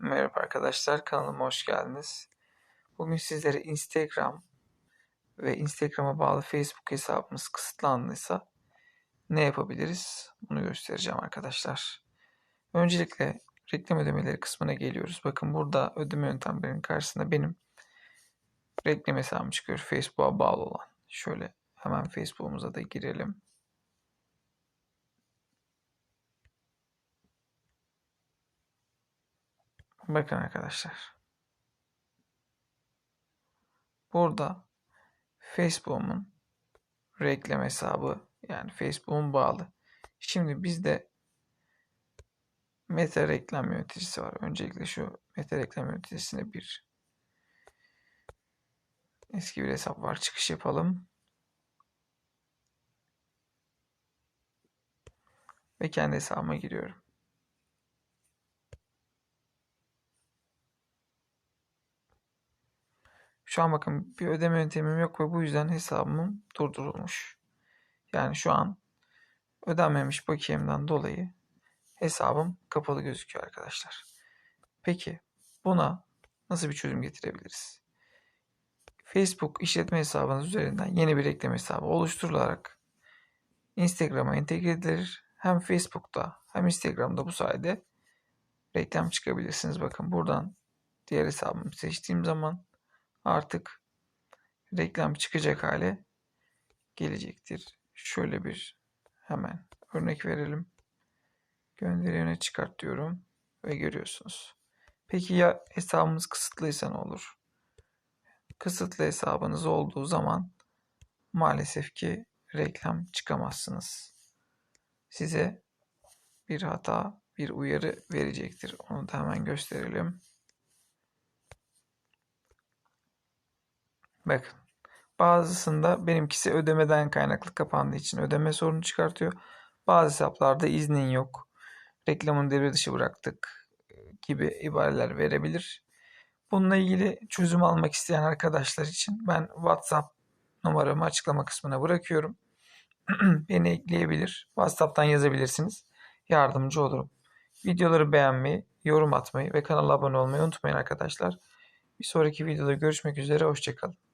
Merhaba arkadaşlar, kanalıma hoş geldiniz. Bugün sizlere Instagram ve Instagram'a bağlı Facebook hesabımız kısıtlandıysa ne yapabiliriz? Bunu göstereceğim arkadaşlar. Öncelikle reklam ödemeleri kısmına geliyoruz. Bakın burada ödeme yöntemlerinin karşısında benim reklam hesabım çıkıyor. Facebook'a bağlı olan. Şöyle hemen Facebook'umuza da girelim. Bakın arkadaşlar. Burada Facebook'umun reklam hesabı yani Facebook'un bağlı. Şimdi bizde Meta reklam yöneticisi var. Öncelikle şu Meta reklam yöneticisine bir eski bir hesap var. Çıkış yapalım. Ve kendi hesabıma giriyorum. Şu an bakın bir ödeme yöntemim yok ve bu yüzden hesabım durdurulmuş. Yani şu an ödenmemiş bakiyemden dolayı hesabım kapalı gözüküyor arkadaşlar. Peki buna nasıl bir çözüm getirebiliriz? Facebook işletme hesabınız üzerinden yeni bir reklam hesabı oluşturularak Instagram'a entegre edilir. Hem Facebook'ta hem Instagram'da bu sayede reklam çıkabilirsiniz. Bakın buradan diğer hesabımı seçtiğim zaman artık reklam çıkacak hale gelecektir. Şöyle bir hemen örnek verelim. Gönderi yöne çıkart diyorum ve görüyorsunuz. Peki ya hesabımız kısıtlıysa ne olur? Kısıtlı hesabınız olduğu zaman maalesef ki reklam çıkamazsınız. Size bir hata, bir uyarı verecektir. Onu da hemen gösterelim. Bakın. Bazısında benimkisi ödemeden kaynaklı kapandığı için ödeme sorunu çıkartıyor. Bazı hesaplarda iznin yok. Reklamın devre dışı bıraktık gibi ibareler verebilir. Bununla ilgili çözüm almak isteyen arkadaşlar için ben WhatsApp numaramı açıklama kısmına bırakıyorum. Beni ekleyebilir. WhatsApp'tan yazabilirsiniz. Yardımcı olurum. Videoları beğenmeyi, yorum atmayı ve kanala abone olmayı unutmayın arkadaşlar. Bir sonraki videoda görüşmek üzere. Hoşçakalın.